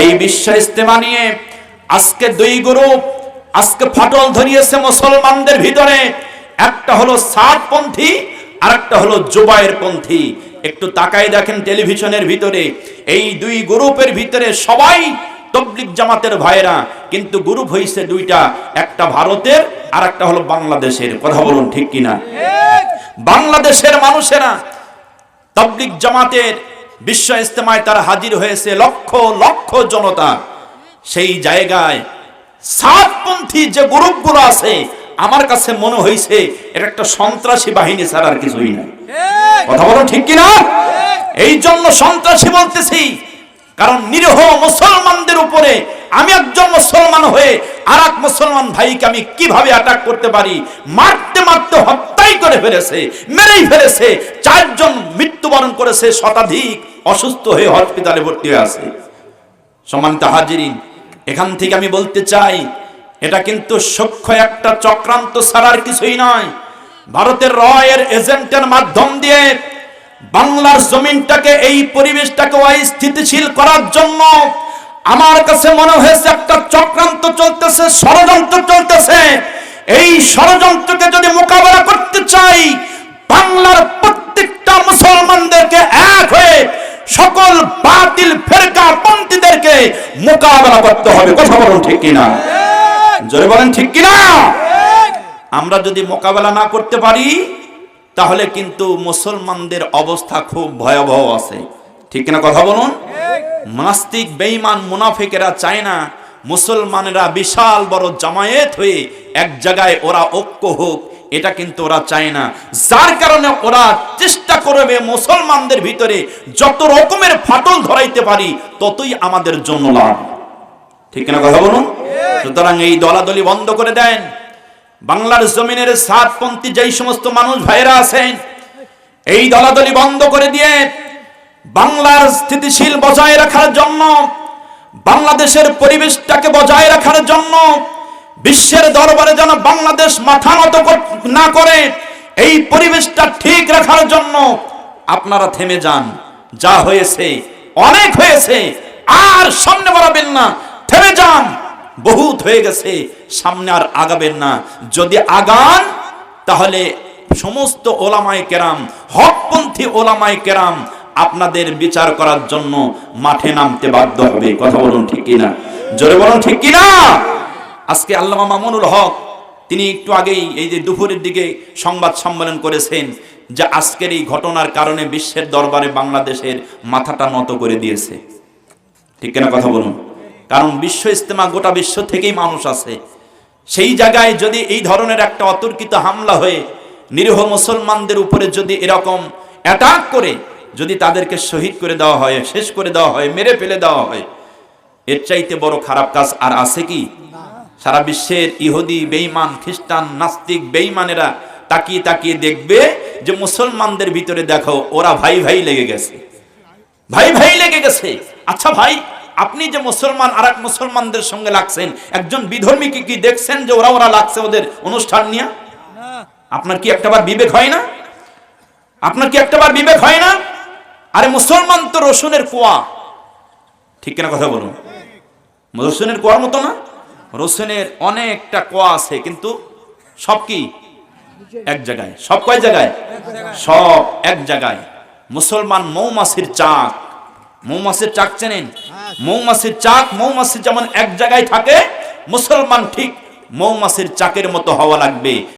এই বিশ্ব ইস্তেমা নিয়ে আজকে দুই গ্রুপ আজকে ফাটল ধরিয়েছে মুসলমানদের ভিতরে। একটা হলো সাতপন্থী আর একটা হলো জুবাইর পন্থী একটু তাকাই দেখেন টেলিভিশনের ভিতরে। এই দুই গ্রুপের ভিতরে সবাই তবলিক জামাতের ভাইরা কিন্তু গ্রুপ হইছে দুইটা একটা ভারতের আর একটা হলো বাংলাদেশের। কথা বলুন ঠিক কিনা? বাংলাদেশের মানুষেরা তবলিক জামাতের বিশ্ব ইস্তেমায় তারা হাজির হয়েছে লক্ষ লক্ষ জনতা। সেই জায়গায় সাতপন্থী যে গ্রুপগুলো আছে আমার কাছে মনে হয়েছে এটা একটা সন্ত্রাসী বাহিনী ছাড়া আর কিছুই না কথা বলো ঠিক কিনা? এই জন্য সন্ত্রাসী বলতেছি কারণ নিরীহ মুসলমানদের উপরে আমি একজন মুসলমান হয়ে আর এক মুসলমান ভাইকে আমি কীভাবে অ্যাটাক করতে পারি? মারতে মারতে হত্যাই করে ফেলেছে মেরেই ফেলেছে চারজন মৃত্যুবরণ করেছে শতাধিক অসুস্থ হয়ে হসপিটালে ভর্তি হয়ে আছে। সম্মানিত হাজিরিন, এখান থেকে আমি বলতে চাই, এটা কিন্তু সক্ষ একটা চক্রান্ত ছাড়ার কিছুই নয়। ভারতের রয়ের এজেন্টের মাধ্যম দিয়ে বাংলার জমিনটাকে, এই পরিবেশটাকে অস্থিতিশীল করার জন্য আমার কাছে মনে হয়েছে একটা চক্রান্ত চলতেছে, ষড়যন্ত্র চলতেছে। এই ষড়যন্ত্রকে যদি মোকাবেলা করতে চাই, বাংলার সকল বাতিল ফেরকা পন্থীদেরকে মোকাবেলা করতে হবে। কথা বলুন ঠিক কিনা? জোরে বলেন ঠিক কিনা? আমরা যদি মোকাবেলা না করতে পারি তাহলে কিন্তু মুসলমানদের অবস্থা খুব ভয়াবহ আছে। ঠিক কিনা কথা বলুন? নাস্তিক বেঈমান মুনাফিকেরা চায় না মুসলমানেরা বিশাল বড় জামায়েত হয়ে এক জায়গায় ওরা ঐক্য হোক এটা কিন্তু ওরা চায় না। যার কারণে ওরা চেষ্টা করবে মুসলমানদের ভিতরে যত রকমের ফাটল ধরাইতে পারি, ততই আমাদের জন্য লাভ। ঠিক না কথা বলুন? সুতরাং এই দলাদলি বন্ধ করে দেন। বাংলার জমিনের সাতপন্থী যেই সমস্ত মানুষ ভাইরা আছেন, এই দলাদলি বন্ধ করে দিয়ে বাংলার স্থিতিশীল বজায় রাখার জন্য, বাংলাদেশের পরিবেশটাকে বজায় রাখার জন্য বিশ্বের দরবারে যেন বাংলাদেশ মাথা নত না করে, এই পরিবেশটা ঠিক রাখার জন্য আপনারা থেমে যান। যা হয়েছে, অনেক হয়েছে, আর সামনে বাড়াবেন না। থেমে যান, বহুত হয়ে গেছে, সামনে আর আগাবেন না। যদি আগান, তাহলে সমস্ত ওলামায় কেরাম, হকপন্থী ওলামায় কেরাম আপনাদের বিচার করার জন্য মাঠে নামতে বাধ্য হবে। কথা বলুন ঠিক কিনা? জোরে বলুন ঠিক কিনা? আজকে আল্লামা মামুনুল হক, তিনি একটু আগেই এই যে দুপুরের দিকে সংবাদ সম্মেলন করেছেন যে আজকের এই ঘটনার কারণে বিশ্বের দরবারে বাংলাদেশের মাথাটা নত করে দিয়েছে। ঠিক কিনা কথা বলুন? কারণ বিশ্ব ইস্তেমা গোটা বিশ্ব থেকেই মানুষ আছে। সেই জায়গায় যদি এই ধরনের একটা অতর্কিত হামলা হয়ে নিরীহ মুসলমানদের উপরে যদি এরকম অ্যাটাক করে, যদি তাদেরকে শহীদ করে দেওয়া হয়, শেষ করে দেওয়া হয়, মেরে ফেলে দেওয়া হয়, এর চাইতে বড় খারাপ কাজ আর আছে কি? সারা বিশ্বের ইহুদি, বেঈমান, খ্রিস্টান, নাস্তিক, বেঈমানেরা তাকিয়ে তাকিয়ে দেখবে যে মুসলমানদের ভিতরে দেখো ওরা ভাই ভাই লেগে গেছে। ভাই ভাই লেগে গেছে। আচ্ছা ভাই, আপনি যে মুসলমান আর এক মুসলমানদের সঙ্গে লাগছেন, একজন বিধর্মীকে কি দেখছেন যে ওরা ওরা লাগছে ওদের অনুষ্ঠান নিয়ে? আপনার কি একটাবার বিবেক হয় না? আপনার কি একটাবার বিবেক হয় না? আরে মুসলমান তো রসুনের কুয়া। ঠিক কিনা কথা বলুন? রসুনের কুয়ার মতো না? রসুনের অনেকটা কোয়া আছে, কিন্তু সব কি? এক জায়গায়। সব কয় জায়গায়? সব এক জায়গায়। মুসলমান মৌমাছির চাক। মৌমাছির চাক চেনেন? মৌমাছির চাক, মৌমাছি যেমন এক জায়গায় থাকে, মুসলমান ঠিক মৌমাছির চাকের মতো হওয়া লাগবে।